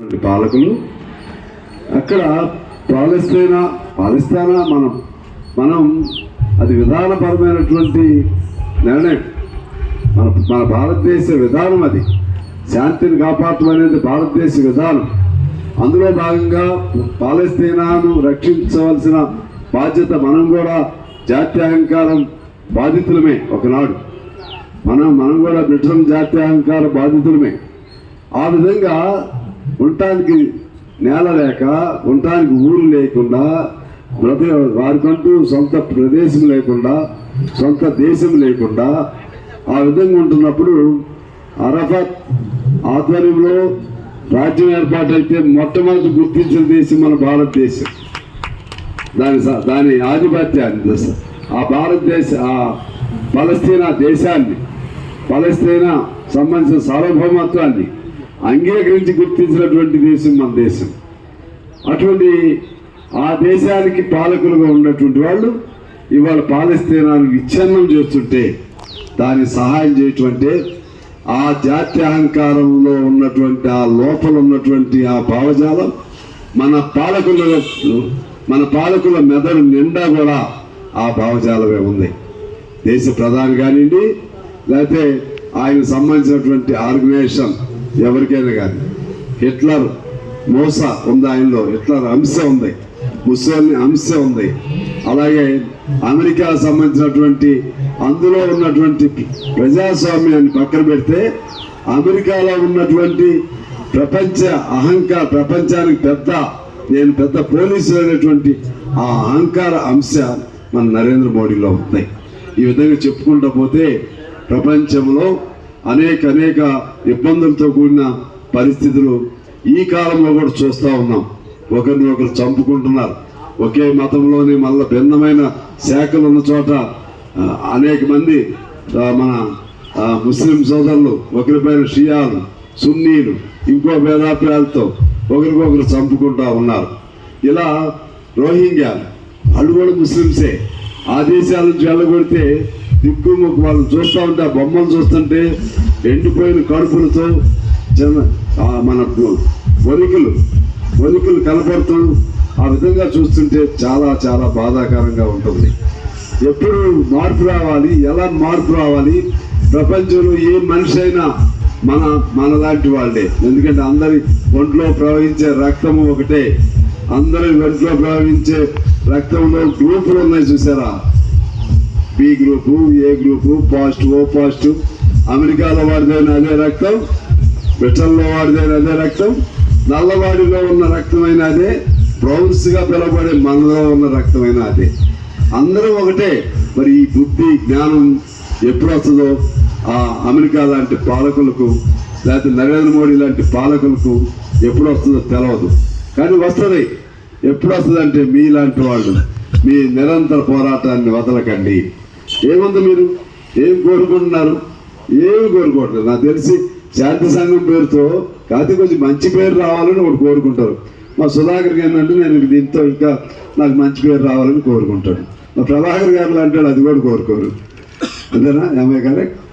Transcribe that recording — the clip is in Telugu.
పాలకులు. అక్కడ పాలస్తీనా పాలిస్తానా మనం మనం అది విధానపరమైనటువంటి నిర్ణయం. మన మన భారతదేశ విధానం అది. శాంతిని కాపాడటం అనేది భారతదేశ విధానం. అందులో భాగంగా పాలస్తీనాను రక్షించవలసిన బాధ్యత మనం కూడా జాత్యహంకారం బాధితులమే ఒకనాడు. మనం మనం కూడా బ్రిటన్ జాత్యహంకార బాధితులమే. ఆ విధంగా ఉండటానికి నేల లేక ఉండటానికి ఊరు లేకుండా ప్రతి వారికంటూ సొంత ప్రదేశం లేకుండా సొంత దేశం లేకుండా ఆ విధంగా ఉంటున్నప్పుడు అరఫత్ ఆధ్వర్యంలో రాజ్యం ఏర్పాటైతే మొట్టమొదటి గుర్తించిన దేశం మన భారతదేశం. దాని స- దాని ఆధిపత్యాన్ని ఆ భారతదేశ ఆ పలస్తీనా దేశాన్ని పలస్తీనా సంబంధించిన సార్వభౌమత్వాన్ని అంగీకరించి గుర్తించినటువంటి దేశం మన దేశం. అటువంటి ఆ దేశానికి పాలకులుగా ఉన్నటువంటి వాళ్ళు ఇవాళ పాలస్తీనానికి విచ్ఛిన్నం చేస్తుంటే దానికి సహాయం చేయటం అంటే ఆ జాత్యహంకారంలో ఉన్నటువంటి ఆ లోపల ఉన్నటువంటి ఆ భావజాలం మన పాలకుల మన పాలకుల మెదడు నిండా కూడా ఆ భావజాలమే ఉంది. దేశ ప్రధాని కానివ్వండి లేకపోతే ఆయన సంబంధించినటువంటి ఆర్గనైజేషన్ ఎవరికైనా కానీ. హిట్లర్ మోస ఉంది ఆయనలో. హిట్లర్ అంశ ఉంది. ముస్సోల్ని అంశ ఉంది. అలాగే అమెరికా సంబంధించినటువంటి అందులో ఉన్నటువంటి ప్రజాస్వామ్యాన్ని పక్కన పెడితే అమెరికాలో ఉన్నటువంటి ప్రపంచ అహంకార ప్రపంచానికి పెద్ద నేను పెద్ద పోలీసు అనేటువంటి ఆ అహంకార అంశ మన నరేంద్ర మోడీలో ఉంది. ఈ విధంగా చెప్పుకుంటూ పోతే ప్రపంచంలో అనేక అనేక ఇబ్బందులతో కూడిన పరిస్థితులు ఈ కాలంలో కూడా చూస్తూ ఉన్నాం. ఒకరిని ఒకరు చంపుకుంటున్నారు. ఒకే మతంలోని మళ్ళీ భిన్నమైన శాఖలు ఉన్న చోట అనేక మంది మన ముస్లిం సోదరులు ఒకరిపైన షియాలు సున్నీలు ఇంకో భేదాభిప్రాయాలతో ఒకరికొకరు చంపుకుంటా ఉన్నారు. ఇలా రోహింగ్యా వాళ్ళు కూడా ముస్లింసే ఆ దేశాల నుంచి వెళ్ళగొడితే దిక్కు వాళ్ళు చూస్తూ ఉంటే ఆ బొమ్మలు చూస్తుంటే ఎండిపోయిన కడుపులతో చిన్న మన వణికులు వణికులు కనపడుతూ ఆ విధంగా చూస్తుంటే చాలా చాలా బాధాకరంగా ఉంటుంది. ఎప్పుడు మార్పు రావాలి ఎలా మార్పు రావాలి? ప్రపంచంలో ఏ మనిషి అయినా మన మన లాంటి వాళ్ళే. ఎందుకంటే అందరి ఒంట్లో ప్రవహించే రక్తము ఒకటే. అందరి ఒంట్లో ప్రవహించే రక్తంలో గ్రూపులు ఉన్నాయి చూసారా? B group A group positive O positive అమెరికాలో వాడిదైన అదే రక్తం బ్రిటన్లో వాడిదైన అదే రక్తం నల్లవాడిలో ఉన్న రక్తమైన అదే బ్రౌన్స్గా పిలవబడే మనలో ఉన్న రక్తమైన అదే. అందరూ ఒకటే. మరి ఈ బుద్ధి జ్ఞానం ఎప్పుడు వస్తుందో ఆ అమెరికా లాంటి పాలకులకు లేకపోతే నరేంద్ర మోడీ లాంటి పాలకులకు ఎప్పుడు వస్తుందో తెలవదు. కానీ వస్తుంది. ఎప్పుడు వస్తుంది అంటే మీలాంటి వాళ్ళు. మీ నిరంతర పోరాటాన్ని వదలకండి. ఏముంది మీరు? ఏం కోరుకుంటున్నారు? ఏమి కోరుకోవట్లేదు. నాకు తెలిసి శాంతి సంఘం పేరుతో కాకపోతే కొంచెం మంచి పేరు రావాలని ఒకటి కోరుకుంటారు. మా సుధాకర్ ఏంటంటే నేను దీంతో ఇంకా నాకు మంచి పేరు రావాలని కోరుకుంటాడు మా ప్రభాకర్ గారు లాంటి అది కూడా కోరుకోరు. అంతేనా? ఏమై కరెక్ట్